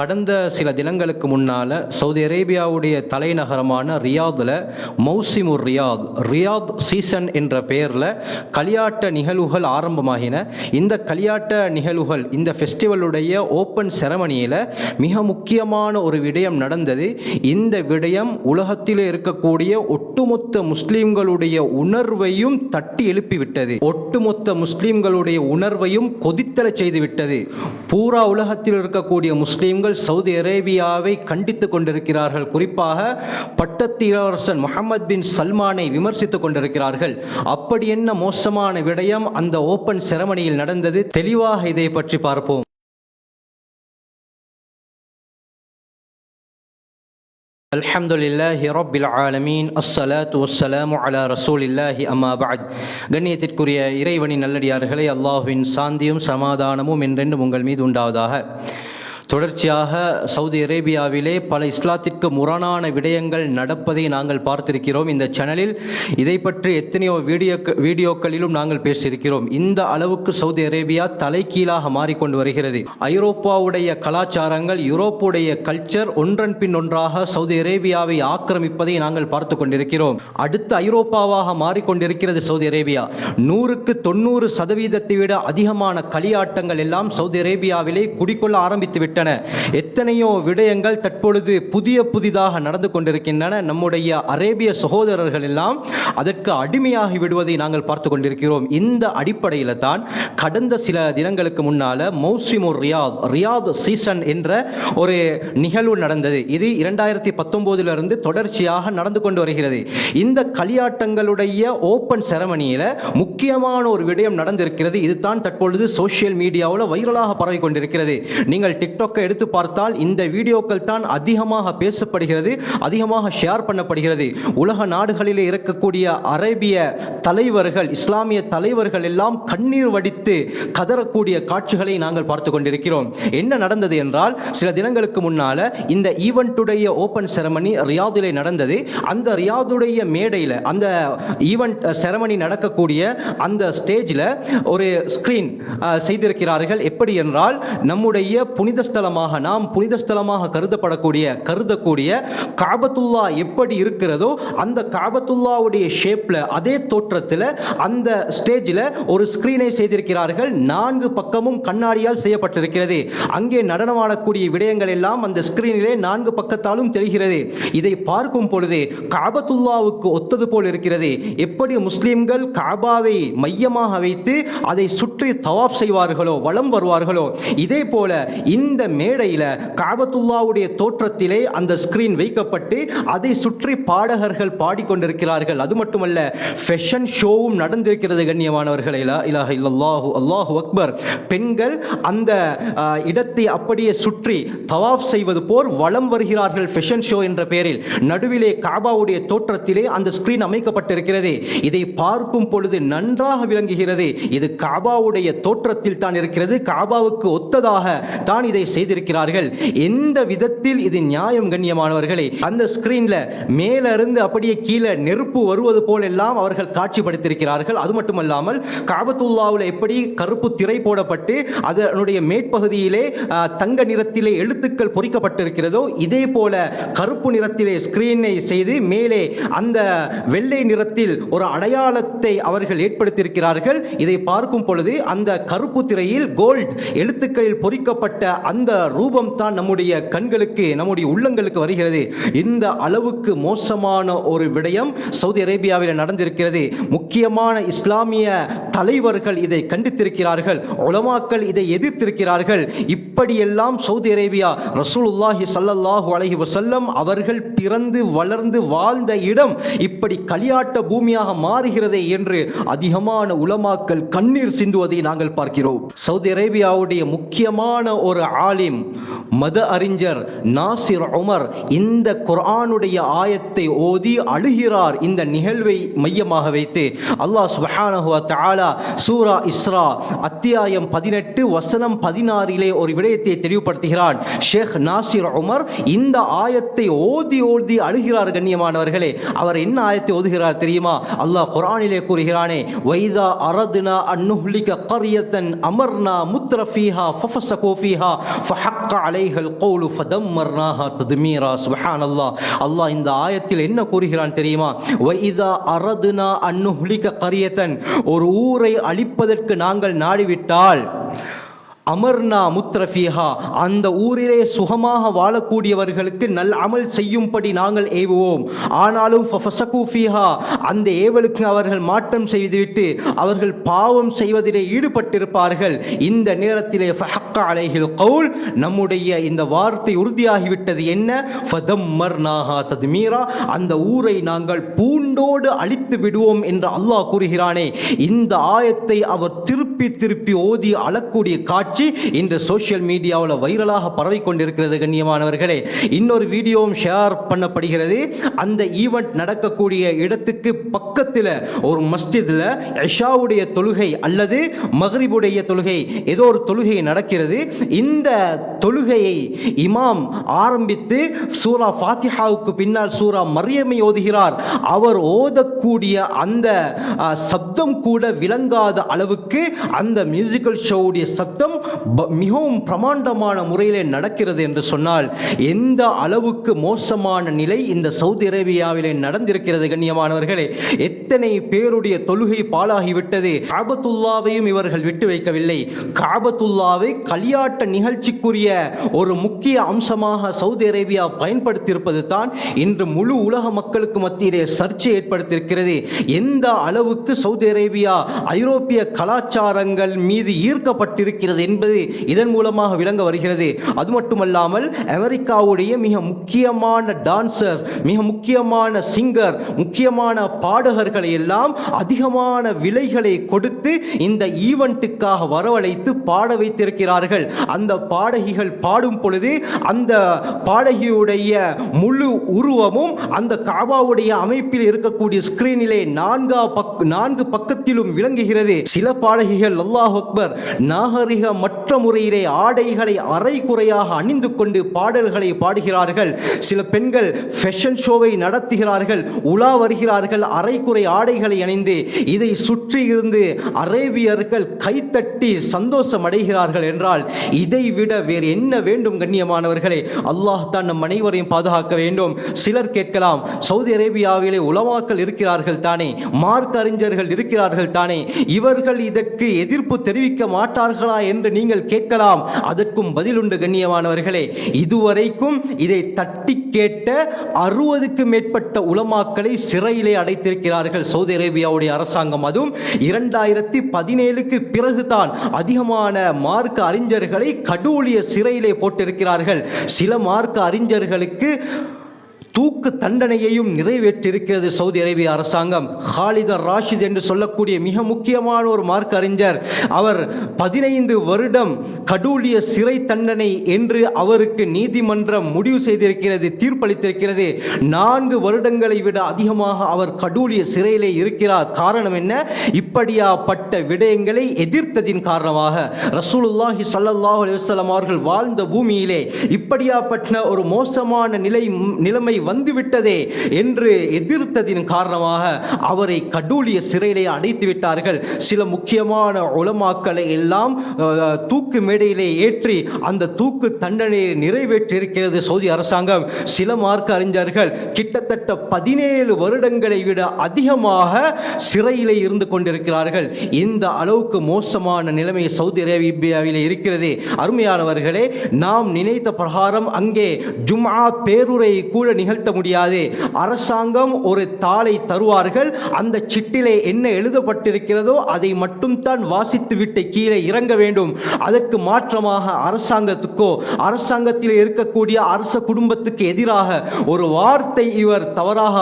கடந்த சில தினங்களுக்கு முன்னால் சவுதி அரேபியாவுடைய தலைநகரமான ரியாதில் மௌசிமுர் ரியாத் ரியாத் சீசன் என்ற பெயரில் களியாட்ட நிகழ்வுகள் ஆரம்பமாகின. இந்த களியாட்ட நிகழ்வுகள் இந்த ஃபெஸ்டிவலுடைய ஓப்பன் செரமனியில் மிக முக்கியமான ஒரு விடயம் நடந்தது. இந்த விடயம் உலகத்தில் இருக்கக்கூடிய ஒட்டுமொத்த முஸ்லீம்களுடைய உணர்வையும் தட்டி எழுப்பிவிட்டது. ஒட்டுமொத்த முஸ்லீம்களுடைய உணர்வையும் கொதித்தலை செய்துவிட்டது. பூரா உலகத்தில் இருக்கக்கூடிய முஸ்லீம்கள் சவுதி அரேபியாவை கண்டித்துக் கொண்டிருக்கிறார்கள் குறிப்பாக பட்டத்து இளவரசன் முகமது பின் சல்மானை விமர்சித்துக் கொண்டிருக்கிறார்கள் அப்படி என்ன மோசமான விடயம் அந்த ஓப்பன் செரமனியில் நடந்தது தெளிவாக இதை பற்றி பார்ப்போம் الحمد لله رب العالمين الصلاة والسلام على رسول الله أما بعد கண்ணியத்திற்குரிய இறைவனின் நல்லடியார்களே அல்லாஹ்வின் சாந்தியும் சமாதானமும் என்றென்றும் உங்கள் மீது உண்டாவதாக தொடர்ச்சியாக சவுதி அரேபியாவிலே பல இஸ்லாத்திற்கு முரணான விடயங்கள் நடப்பதை நாங்கள் பார்த்திருக்கிறோம். இந்த சேனலில் இதை பற்றி எத்தனையோ வீடியோ வீடியோக்களிலும் நாங்கள் பேசியிருக்கிறோம். இந்த அளவுக்கு சவுதி அரேபியா தலைகீழாக மாறிக்கொண்டு வருகிறது. ஐரோப்பாவுடைய கலாச்சாரங்கள் யூரோப்புடைய கல்ச்சர் ஒன்றன் பின் ஒன்றாக சவுதி அரேபியாவை ஆக்கிரமிப்பதை நாங்கள் பார்த்து கொண்டிருக்கிறோம். அடுத்த ஐரோப்பாவாக மாறிக்கொண்டிருக்கிறது சவுதி அரேபியா. நூறுக்கு தொண்ணூறு சதவீதத்தை விட அதிகமான களியாட்டங்கள் எல்லாம் சவுதி அரேபியாவிலே குடிக்கொள்ள ஆரம்பித்து விட்டன எத்தனையோ விடயங்கள் தற்பொழுது புதிய புதிதாக நடந்து கொண்டிருக்கின்றன. நம்முடைய அரேபிய சகோதரர்கள் எல்லாம் அதற்கு அடிமையாகி விடுவதை நாங்கள் பார்த்து கொண்டிருக்கிறோம். இந்த அடிப்படையில் தான் கடந்த சில தினங்களுக்கு முன்னால மௌசிமுர் ரியாத் ரியாத் சீசன் என்ற ஒரு நிகழ்வு நடந்தது. இது இரண்டாயிரத்தி பத்தொன்பதிலிருந்து தொடர்ச்சியாக நடந்து கொண்டு வருகிறது. இந்த களியாட்டங்களுடைய ஓப்பன் செரமனியில் முக்கியமான ஒரு விடயம் நடந்திருக்கிறது. இதுதான் தற்பொழுது சோஷியல் மீடியாவில் வைரலாக பரவி கொண்டிருக்கிறது. நீங்கள் டிக் டிக்டாக்கை எடுத்து பார்த்தால் இந்த வீடியோக்கள் தான் அதிகமாக பேசப்படுகிறது அதிகமாக ஷேர் பண்ணப்படுகிறது. உலக நாடுகளிலே இருக்கக்கூடிய அரேபிய தலைவர்கள் இஸ்லாமிய தலைவர்கள் எல்லாம் கண்ணீர் வடித்து கதறக்கூடிய காட்சிகளை நாங்கள் பார்த்து கொண்டிருக்கிறோம். என்ன நடந்தது என்றால் சில தினங்களுக்கு முன்னால இந்த ஈவெண்ட்டுடைய ஓப்பன் செரமனி ரியாதிலே நடந்தது. அந்த ரியாதுடைய மேடையில் அந்த ஈவெண்ட் செரமனி நடக்கக்கூடிய அந்த ஸ்டேஜில் ஒரு ஸ்கிரீன் செய்திருக்கிறார்கள். எப்படி என்றால் நம்முடைய புனித ஸ்தலமாக நாம் புனித ஸ்தலமாக கருதப்படக்கூடிய கருதக்கூடிய காபத்துல்லா எப்படி இருக்கிறதோ அந்த காபத்துல்லாவுடைய ஷேப்பில் அதே தோற்றத்தில் அந்த ஸ்டேஜில் ஒரு ஸ்கிரீனை செய்திருக்கிறார்கள். நான்கு பக்கமும் கண்ணாடியால் செய்யப்பட்டிருக்கிறது. அங்கே நடனமாடக்கூடிய விடயங்கள் எல்லாம் அந்த ஸ்கிரீனிலே நான்கு பக்கத்தாலும் தெரிகிறது. இதை பார்க்கும் பொழுது காபத்துல்லாவுக்கு ஒத்தது போல் இருக்கிறது. எப்படி முஸ்லிம்கள் காபாவை மையமாக வைத்து அதை சுற்றி தவாப் செய்வார்களோ வலம் வருவார்களோ இதே போல இந்த மேடையில் காபத்துல்லாவுடைய தோற்றத்திலே அந்த ஸ்கிரீன் வைக்கப்பட்டு அதை சுற்றி பாடகர்கள் பாடிக்கொண்டிருக்கிறார்கள். அது மட்டுமல்ல ஃபெஷன் ஷோவும் நடந்திருக்கிறது கண்ணியமானவர்களே. லா இல்லல்லாஹு அல்லாஹு அக்பர். பெண்கள் அந்த இடத்தை அப்படியே சுற்றி தவாஃப் செய்வது போர் வலம் வருகிறார்கள் ஃபெஷன் ஷோ என்ற பெயரில். நடுவிலே காபாவுடைய தோற்றத்திலே அந்த ஸ்கிரீன் அமைக்கப்பட்டிருக்கிறது. இதை பார்க்கும் பொழுது நன்றாக விளங்குகிறது. இது காபாவுடைய தோற்றத்தில் தான் இருக்கிறது. காபாவுக்கு ஒத்ததாக தான் இதை செய்திருக்கிறார்கள். எந்த விதத்தில் இது நியாயம் கண்ணியமானவர்களே? அந்த ஸ்கிரீன்ல மேலிருந்து அப்படியே கீழே நெருப்பு வருவது போல் எல்லாம் அவர்கள் காட்சிப்படுத்தியிருக்கிறார்கள். அது மட்டுமல்லாமல் காபத்துல்லாவில் எப்படி கருப்பு திரை போடப்பட்டு அதனுடைய மேற்பகுதியிலே தங்க நிறத்திலே எழுத்துக்கள் பொறிக்கப்பட்டிருக்கிறதோ இதே போல கருப்பு நிறத்திலே ஸ்கிரீனை செய்து மேலே அந்த வெள்ளை நிறத்தில் ஒரு அடையாளத்தை அவர்கள் ஏற்படுத்தியிருக்கிறார்கள். இதை பார்க்கும் பொழுது அந்த கருப்பு திரையில் கோல்ட் எழுத்துக்களில் பொறிக்கப்பட்ட அந்த ரூபம் தான் நம்முடைய கண்களுக்கு நம்முடைய உள்ளங்களுக்கு வருகிறது. இந்த அளவுக்கு மோசமான ஒரு விடயம் சவுதி அரேபியாவில் நடந்திருக்கிறது. முக்கியமான இஸ்லாமிய தலைவர்கள் இதை கண்டித்திருக்கிறார்கள். உலமாக்கள் இதை எதிர்த்திருக்கிறார்கள். இப்படியெல்லாம் சவுதி அரேபியா ரசூலுல்லாஹி சல்லல்லாஹு அலஹி வசல்லம் அவர்கள் பிறந்து வளர்ந்து வாழ்ந்த இடம் இப்படி களியாட்ட பூமியாக மாறுகிறதே என்று அதிகமான உலமாக்கள் கண்ணீர் சிந்துவதை நாங்கள் பார்க்கிறோம். சவுதி அரேபியாவுடைய முக்கியமான ஒரு ஆலிம் மத அறிஞர் நாசிர் உமர் இந்த குரானுடைய ஆயத்தை ஓதி அழுகிறார். இந்த நிகழ்வை மையமாக வைத்து அல்லாஹ் சுப்ஹானஹு தாலா சூரா இஸ்ரா அத்தியாயம் பதினெட்டு வசனம் பதினாறிலே ஒரு விடயத்தை தெளிவுபடுத்துகிறான். ஷேக் நாசிர் உமர் இந்த ஆயத்தை ஓதி ஓதி அழுகிறார் கண்ணியமானவர்களே. அவர் என்ன ஆயத்தை ஓதுகிறார் தெரியுமா? அல்லாஹ் குரானிலே கூறுகிறானே வைதா அரதுனா அன்னுஹ்லிக கரியத்தன் அமர்னா முத்ரஃபீஹா ஃபஃபஸகு ஃபீஹா ஃபஹக்க அலைஹல் கௌலு ஃபதம்மர்னாஹா தத்மீரா. அல்லாஹ் அல்லாஹ் இந்த ஆயத்தில் என்ன கூறுகிறான் தெரியுமா? வைதா அரதுனா அன்னுஹ்லிக கரியத்தன். ஒரு ஊரை அழிப்பதற்கு நாங்கள் நாடிவிட்டால் அமர்னா முத்ரஃபீஹா. அந்த ஊரிலே சுகமாக வாழக்கூடியவர்களுக்கு நல் அமல் செய்யும்படி நாங்கள் ஏவுவோம். ஆனாலும் ஃபஃபஸகு அந்த ஏவலுக்கு அவர்கள் மாற்றம் செய்துவிட்டு அவர்கள் பாவம் செய்வதிலே ஈடுபட்டிருப்பார்கள். இந்த நேரத்திலே ஃபஹக்க அலைகள் கவுல். நம்முடைய இந்த வார்த்தை உறுதியாகிவிட்டது என்ன? ஃபதம்மர்னாஹா தத்மீரா. அந்த ஊரை நாங்கள் பூண்டோடு அழித்து விடுவோம் என்று அல்லாஹ் கூறுகிறானே. இந்த ஆயத்தை அவர் திருப்பி திருப்பி திருப்பி ஓதி அழக்கூடிய காட்சி இன்று சோஷியல் மீடியாவில் வைரலாக பரவி கொண்டிருக்கிறது கண்ணியமானவர்களே. இன்னொரு வீடியோவும் ஷேர் பண்ணப்படுகிறது. அந்த ஈவெண்ட் நடக்கக்கூடிய இடத்துக்கு பக்கத்தில் ஒரு மஸ்ஜிதில் இஷாவுடைய தொழுகை அல்லது மகரிபுடைய தொழுகை ஏதோ ஒரு தொழுகை நடக்கிறது. இந்த தொழுகையை இமாம் ஆரம்பித்து சூரா ஃபாத்திஹாவுக்கு பின்னால் சூரா மரியமை ஓதுகிறார். அவர் ஓதக்கூடிய அந்த சப்தம் கூட விளங்காத அளவுக்கு அந்த மியூசிக்கல் ஷோவுடைய சத்தம் ப- மிகவும் பிரமாண்டமான முறையிலே நடக்கிறது என்று சொன்னால் எந்த அளவுக்கு மோசமான நிலை இந்த சவுதி அரேபியாவிலே நடந்திருக்கிறது கண்ணியமானவர்களே எத்தனை பேருடைய தொழுகை பாழாகிவிட்டது காபத்துல்லாவையும் இவர்கள் விட்டு வைக்கவில்லை. காபத்துல்லாவை களியாட்ட நிகழ்ச்சிக்குரிய ஒரு முக்கிய அம்சமாக சவுதி அரேபியா பயன்படுத்தியிருப்பது தான் இன்று முழு உலக மக்களுக்கு மத்தியிலே சர்ச்சை ஏற்படுத்தியிருக்கிறது. எந்த அளவுக்கு சவுதி அரேபியா ஐரோப்பிய கலாச்சார கலாச்சாரங்கள் மீது ஈர்க்கப்பட்டிருக்கிறது என்பது இதன் மூலமாக விளங்க வருகிறது. அது மட்டுமல்லாமல் அமெரிக்காவுடைய மிக முக்கியமான டான்சர் மிக முக்கியமான சிங்கர் முக்கியமான பாடகர்களை எல்லாம் அதிகமான விலைகளை கொடுத்து இந்த ஈவெண்ட்டுக்காக வரவழைத்து பாட வைத்திருக்கிறார்கள். அந்த பாடகிகள் பாடும் பொழுது அந்த பாடகியுடைய முழு உருவமும் அந்த காபாவுடைய அமைப்பில் இருக்கக்கூடிய ஸ்கிரீனிலே நான்கா பக் நான்கு பக்கத்திலும் விளங்குகிறது. சில பாடகிகள் அல்லாஹ் அக்பர் நாகரிக மற்ற முறையிலே ஆடைகளை அரை குறையாக அணிந்து கொண்டு பாடல்களை பாடுகிறார்கள். சில பெண்கள் ஃபேஷன் ஷோவை நடத்துகிறார்கள் உலா வருகிறார்கள் அரைக்குறை ஆடைகளை அணிந்து இதை சுற்றி இருந்து அரேபியர்கள் கைத்தட்டி சந்தோஷம் அடைகிறார்கள் என்றால் இதை விட வேறு என்ன வேண்டும் கண்ணியமானவர்களே? அல்லாஹ் தான் நம் அனைவரையும் பாதுகாக்க வேண்டும். சிலர் கேட்கலாம் சவுதி அரேபியாவிலே உலமாக்கள் இருக்கிறார்கள் தானே மார்க் அறிஞர்கள் இருக்கிறார்கள் தானே இவர்கள் இதற்கு எதிர்ப்பு தெரிவிக்க மாட்டார்களா என்று நீங்கள் கேட்கலாம். அதற்கும் பதிலுண்டு கண்ணியமானவர்களே. இதுவரைக்கும் இதை தட்டி கேட்ட அறுபதுக்கும் மேற்பட்ட உலமாக்களை சிறையிலே அடைத்திருக்கிறார்கள். சவுதி அரேபியாவுடைய அரசாங்கம் அதுவும். இரண்டாயிரத்தி பதினேழுக்கு பிறகுதான் அதிகமான மார்க்க அறிஞர்களை கடூழிய சிறையிலே போட்டிருக்கிறார்கள். சில மார்க்க அறிஞர்களுக்கு தூக்கு தண்டனையையும் நிறைவேற்றிருக்கிறது சவுதி அரேபிய அரசாங்கம். ஹாலிதர் ராஷித் என்று சொல்லக்கூடிய மிக முக்கியமான ஒரு மார்க் அறிஞர். அவர் பதினைந்து வருடம் கடூலிய சிறை தண்டனை என்று அவருக்கு நீதிமன்றம் முடிவு செய்திருக்கிறது தீர்ப்பளித்திருக்கிறது. நான்கு வருடங்களை விட அதிகமாக அவர் கடூலிய சிறையிலே இருக்கிறார். காரணம் என்ன? இப்படியாப்பட்ட விடயங்களை எதிர்த்ததின் காரணமாக ரசூலுல்லாஹி சல்லாஹ் அலைஹி அவர்கள் வாழ்ந்த பூமியிலே இப்படியாப்பட்ட ஒரு மோசமான நிலை நிலைமை வந்துவிட்டதே என்று எதிர்த்ததின் காரணமாக அவரை கடூலிய சிறையிலே அடைத்து விட்டார்கள் சில முக்கியமான உலமாக்களை எல்லாம் தூக்கு மேடையிலே ஏற்றி அந்த தூக்கு தண்டனையை நிறைவேற்றியிருக்கிறது சவுதி அரசாங்கம். சில மார்க்க அறிஞர்கள் கிட்டத்தட்ட பதினேழு வருடங்களை விட அதிகமாக சிறையிலே இருந்து கொண்டிருக்கிறார்கள். இந்த அளவுக்கு மோசமான நிலைமை சவுதி அரேபியாவில் இருக்கிறது. அருமையானவர்களே நாம் நினைத்த பிரகாரம் அங்கே ஜும்ஆ பேருரை கூட நிகழ்த்த முடியாது. அரசாங்கம் ஒரு தாளை தருவார்கள். அந்த சிட்டிலே என்ன எழுதப்பட்டிருக்கிறதோ அதை மட்டும் தான் வாசித்துவிட்டு கீழே இறங்க வேண்டும். அதற்கு மாற்றமாக அரசாங்கத்துக்கோ அரசாங்கத்தில் இருக்கக்கூடிய அரச குடும்பத்துக்கு எதிராக ஒரு வார்த்தை இவர் தவறாக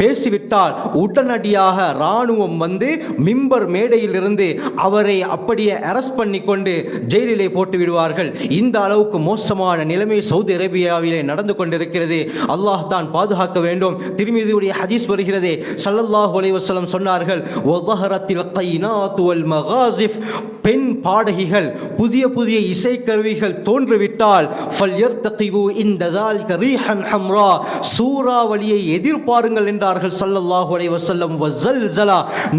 பேசிவிட்டால் உடனடியாக இராணுவம் வந்து மிம்பர் மேடையில் இருந்து அவரை அப்படியே அரெஸ்ட் பண்ணி கொண்டு ஜெயிலிலே போட்டு விடுவார்கள் இந்த அளவுக்கு மோசமான நிலைமை சவுதி அரேபியாவிலே நடந்து கொண்டிருக்கிறது. அல்லாஹ் தான் பாதுகாக்க வேண்டும். திருமீதியுடைய ஹதீஸ் வருகிறதே. சல்லல்லாஹ் அலைவசலம் சொன்னார்கள் பெண் பாடகிகள் புதிய புதிய இசைக்கருவிகள் தோன்றுவிட்டால் சூறாவளியை எதிர்பாருங்கள் என்றார்கள் சல்லல்லாஹு அலைவசல்லம்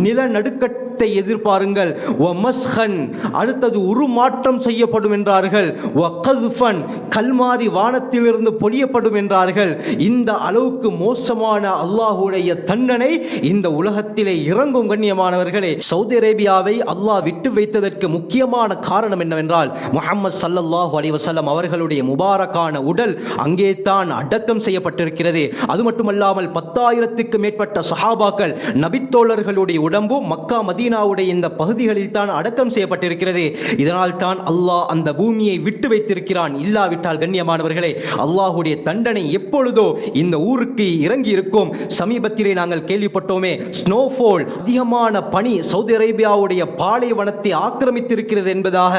நிலநடுக்க மாற்றத்தை எதிர்பாருங்கள். ஒமஸ்ஹன் அடுத்தது உருமாற்றம் செய்யப்படும் என்றார்கள். ஒக்கதுஃபன் கல்மாரி வானத்திலிருந்து பொழியப்படும் என்றார்கள். இந்த அளவுக்கு மோசமான அல்லாஹுடைய தண்டனை இந்த உலகத்திலே இறங்கும் கண்ணியமானவர்களே. சவுதி அரேபியாவை அல்லாஹ் விட்டு வைத்ததற்கு முக்கியமான காரணம் என்னவென்றால் முகமது சல்லல்லாஹு அலிவசல்லம் அவர்களுடைய முபாரக்கான உடல் அங்கே தான் அடக்கம் செய்யப்பட்டிருக்கிறது. அது மட்டுமல்லாமல் பத்தாயிரத்துக்கு மேற்பட்ட சஹாபாக்கள் நபித்தோழர்களுடைய உடம்பும் மக்கா மதீனாவுடைய இந்த பகுதிகளில் தான் அடக்கம் செய்யப்பட்டிருக்கிறது. இதனால் தான் அல்லாஹ் அந்த பூமியை விட்டு வைத்திருக்கிறான். இல்லாவிட்டால் கண்ணியமானவர்களே அல்லாஹுடைய தண்டனை எப்பொழுதோ இந்த ஊருக்கு இறங்கி இருக்கும் சமீபத்திலே நாங்கள் கேள்விப்பட்டோமே ஸ்னோஃபால் அதிகமான பனி சவுதி அரேபியாவுடைய பாலைவனத்தை ஆக்கிரமித்திருக்கிறது என்பதாக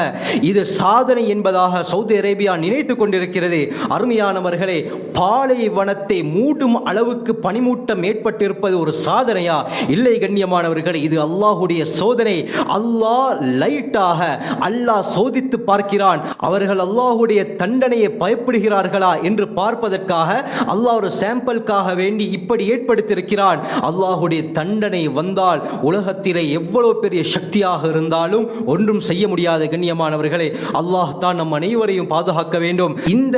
இது சாதனை என்பதாக சவுதி அரேபியா நினைத்து கொண்டிருக்கிறது. அருமையானவர்களே பாலைவனத்தை மூடும் அளவுக்கு பனிமூட்டம் ஏற்பட்டிருப்பது ஒரு சாதனையா? இல்லை கண்ணியமானவர்களே இது அல்லாஹுடைய சோதனை அல்லாஹ் லைட்டாக அல்லாஹ் சோதித்து பார்க்கிறான். அவர்கள் அல்லாஹுடைய தண்டனையை பயப்படுகிறார்களா என்று பார்ப்பதற்காக அல்லாஹ் ஒரு சாம்பிளுக்காக வேண்டி இப்படி ஏற்படுத்தியிருக்கிறான். அல்லாஹுடைய தண்டனை வந்தால் உலகத்திலே எவ்வளவு பெரிய சக்தியாக இருந்தாலும் ஒன்றும் செய்ய முடியாத கண்ணியமானவர்களே அல்லாஹ் தான் நம் அனைவரையும் பாதுகாக்க வேண்டும். இந்த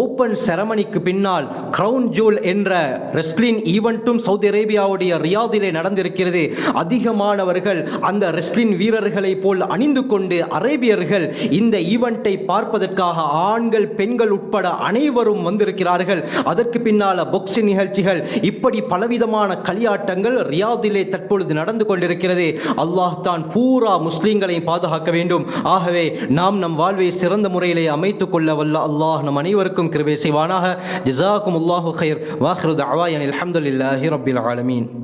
ஓபன் செரமனிக்கு பின்னால் கிரவுன் ஜூல் என்ற ரெஸ்லிங் ஈவெண்ட்டும் சவுதி அரேபியாவுடைய ரியாதிலே நடந்திருக்கிறது. அதிகமானவர்கள் வீரர்கள் அந்த ரெஸ்லின் வீரர்களைப் போல் அணிந்து கொண்டு அரேபியர்கள் இந்த ஈவெண்ட்டை பார்ப்பதற்காக ஆண்கள் பெண்கள் உட்பட அனைவரும் வந்திருக்கிறார்கள். அதற்கு பின்னால பொக்ஸ் நிகழ்ச்சிகள் இப்படி பலவிதமான களியாட்டங்கள் ரியாதிலே தற்பொழுது நடந்து கொண்டிருக்கிறது. அல்லாஹ் தான் பூரா முஸ்லீம்களை பாதுகாக்க வேண்டும். ஆகவே நாம் நம் வாழ்வை சிறந்த முறையிலே அமைத்துக் கொள்ள வல்ல அல்லாஹ் நம் அனைவருக்கும் கிருபை செய்வானாக. ஜிசாக்கும் அல்லாஹு ஹைர் வாஹ்ருத் அவாயன் அலமதுல்லாஹி ரபில் ஆலமீன்.